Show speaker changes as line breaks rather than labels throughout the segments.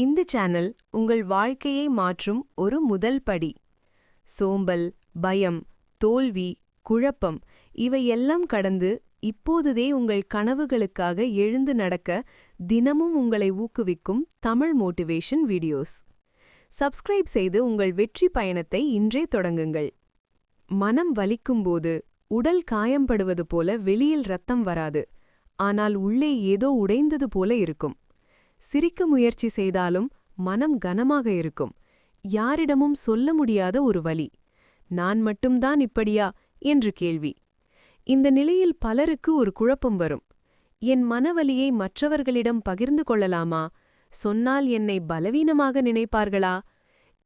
இந்த சேனல் உங்கள் வாழ்க்கையை மாற்றும் ஒரு முதல் படி. சோம்பல் பயம் தோல்வி குழப்பம் இவையெல்லாம் கடந்து இப்போதுதே உங்கள் கனவுகளுக்காக எழுந்து நடக்க தினமும் உங்களை ஊக்குவிக்கும் தமிழ் மோட்டிவேஷன் வீடியோஸ். சப்ஸ்கிரைப் செய்து உங்கள் வெற்றி பயணத்தை இன்றே தொடங்குங்கள். மனம் வலிக்கும்போது உடல் காயம்படுவது போல வெளியில் ரத்தம் வராது. ஆனால் உள்ளே ஏதோ உடைந்தது போல இருக்கும். சிரிக்க முயற்சி செய்தாலும் மனம் கனமாக இருக்கும். யாரிடமும் சொல்ல முடியாத ஒரு வலி. நான் மட்டும்தான் இப்படியா? என்று கேள்வி. இந்த நிலையில் பலருக்கு ஒரு குழப்பம் வரும். என் மனவலியை மற்றவர்களிடம் பகிர்ந்து கொள்ளலாமா? சொன்னால் என்னை பலவீனமாக நினைப்பார்களா?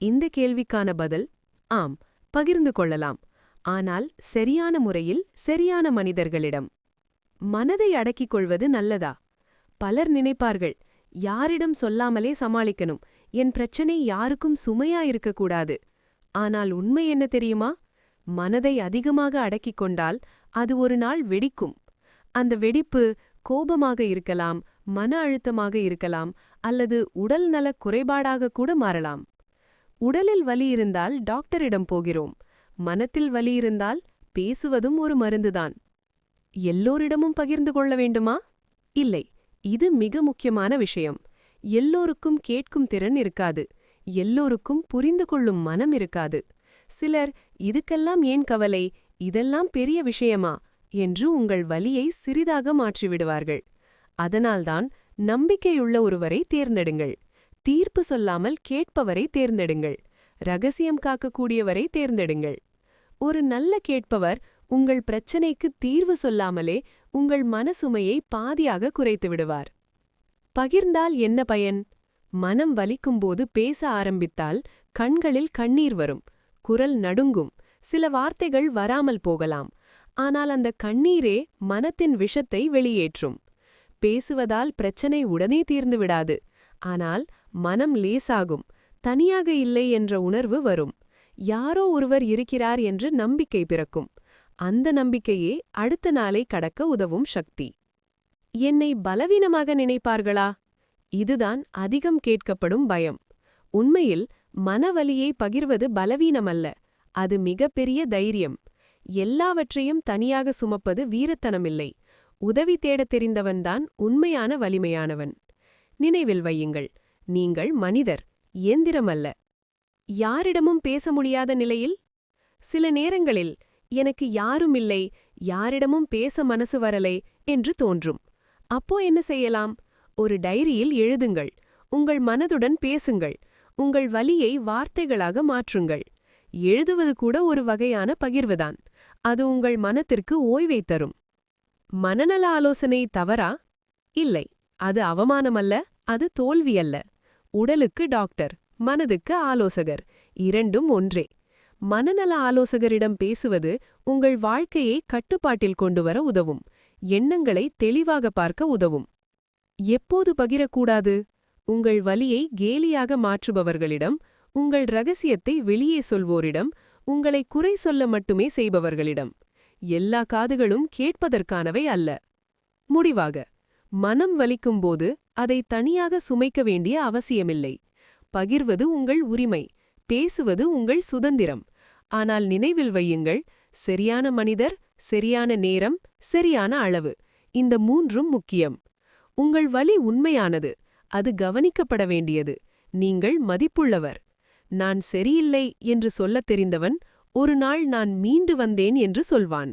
இந்த கேள்விக்கான பதில் ஆம் பகிர்ந்து கொள்ளலாம். ஆனால் சரியான முறையில் சரியான மனிதர்களிடம். மனதை அடக்கிக் கொள்வது நல்லதா? பலர் நினைப்பார்கள். யாரிடம் சொல்லாமலே சமாளிக்கணும். என் பிரச்சனை யாருக்கும் சுமையா இருக்கக்கூடாது. ஆனால் உண்மை என்ன தெரியுமா? மனதை அதிகமாக அடக்கிக் கொண்டால் அது ஒரு நாள் வெடிக்கும். அந்த வெடிப்பு கோபமாக இருக்கலாம் மன அழுத்தமாக இருக்கலாம் அல்லது உடல் நலக் குறைபாடாக கூட மாறலாம். உடலில் வலி இருந்தால் டாக்டரிடம் போகிறோம். மனத்தில் வலி இருந்தால் பேசுவதும் ஒரு மருந்துதான். எல்லோரிடமும் பகிர்ந்து கொள்ள வேண்டுமா? இல்லை. இது மிக முக்கியமான விஷயம். எல்லோருக்கும் கேட்கும் திறன் இருக்காது. எல்லோருக்கும் புரிந்து கொள்ளும் மனம் இருக்காது. சிலர் இதுக்கெல்லாம் ஏன் கவலை? இதெல்லாம் பெரிய விஷயமா? என்று உங்கள் வலியை சிறிதாக மாற்றிவிடுவார்கள். அதனால்தான் நம்பிக்கையுள்ள ஒருவரை தேர்ந்தெடுங்கள். தீர்ப்பு சொல்லாமல் கேட்பவரை தேர்ந்தெடுங்கள். ரகசியம் காக்கக்கூடியவரை தேர்ந்தெடுங்கள். ஒரு நல்ல கேட்பவர் உங்கள் பிரச்சனைக்கு தீர்வு சொல்லாமலே உங்கள் மனசுமையை பாதியாக குறைத்து விடுவார். பகிர்ந்தால் என்ன பயன்? மனம் வலிக்கும்போது பேச ஆரம்பித்தால் கண்களில் கண்ணீர் வரும் குரல் நடுங்கும் சில வார்த்தைகள் வராமல் போகலாம். ஆனால் அந்த கண்ணீரே மனத்தின் விஷத்தை வெளியேற்றும். பேசுவதால் பிரச்சனை உடனே தீர்ந்து விடாது. ஆனால் மனம் லேசாகும் தனியாக இல்லை என்ற உணர்வு வரும். யாரோ ஒருவர் இருக்கிறார் என்று நம்பிக்கை பிறக்கும். அந்த நம்பிக்கையே அடுத்த நாளை கடக்க உதவும் சக்தி. என்னை பலவீனமாக நினைப்பார்களா? இதுதான் அதிகம் கேட்கப்படும் பயம். உண்மையில் மனவலியை பகிர்வது பலவீனமல்ல. அது மிகப்பெரிய தைரியம். எல்லாவற்றையும் தனியாக சுமப்பது வீரத்தனமில்லை. உதவி தேடத் தெரிந்தவன்தான் உண்மையான வலிமையானவன். நினைவில் வையுங்கள் நீங்கள் மனிதர் இயந்திரமல்ல. யாரிடமும் பேச முடியாத நிலையில்? சில நேரங்களில் எனக்கு யாரும் இல்லை யாரிடமும் பேச மனசு வரலை என்று தோன்றும். அப்போ என்ன செய்யலாம்? ஒரு டைரியில் எழுதுங்கள். உங்கள் மனதுடன் பேசுங்கள். உங்கள் வலியை வார்த்தைகளாக மாற்றுங்கள். எழுதுவது கூட ஒரு வகையான பகிர்வுதான். அது உங்கள் மனத்திற்கு ஓய்வை தரும். மனநல ஆலோசனை தவறா? இல்லை. அது அவமானமல்ல அது தோல்வியல்ல. உடலுக்கு டாக்டர் மனதுக்கு ஆலோசகர். இரண்டும் ஒன்றே. மனநல ஆலோசகரிடம் பேசுவது உங்கள் வாழ்க்கையை கட்டுப்பாட்டில் கொண்டுவர உதவும். எண்ணங்களை தெளிவாக பார்க்க உதவும். எப்போது பகிரக்கூடாது? உங்கள் வலியை கேலியாக மாற்றுபவர்களிடம் உங்கள் ரகசியத்தை வெளியே சொல்வோரிடம் உங்களை குறை சொல்ல மட்டுமே செய்பவர்களிடம். எல்லா காதுகளும் கேட்பதற்கானவை அல்ல. முடிவாக மனம் வலிக்கும்போது அதை தனியாக சுமைக்க வேண்டிய அவசியமில்லை. பகிர்வது உங்கள் உரிமை பேசுவது உங்கள் சுதந்திரம். ஆனால் நினைவில் வையுங்கள் சரியான மனிதர் சரியான நேரம் சரியான அளவு. இந்த மூன்றும் முக்கியம். உங்கள் வலி உண்மையானது அது கவனிக்கப்பட வேண்டியது. நீங்கள் மதிப்புள்ளவர். நான் சரியில்லை என்று சொல்லத் தெரிந்தவன் ஒரு நாள் நான் மீண்டு வந்தேன் என்று சொல்வான்.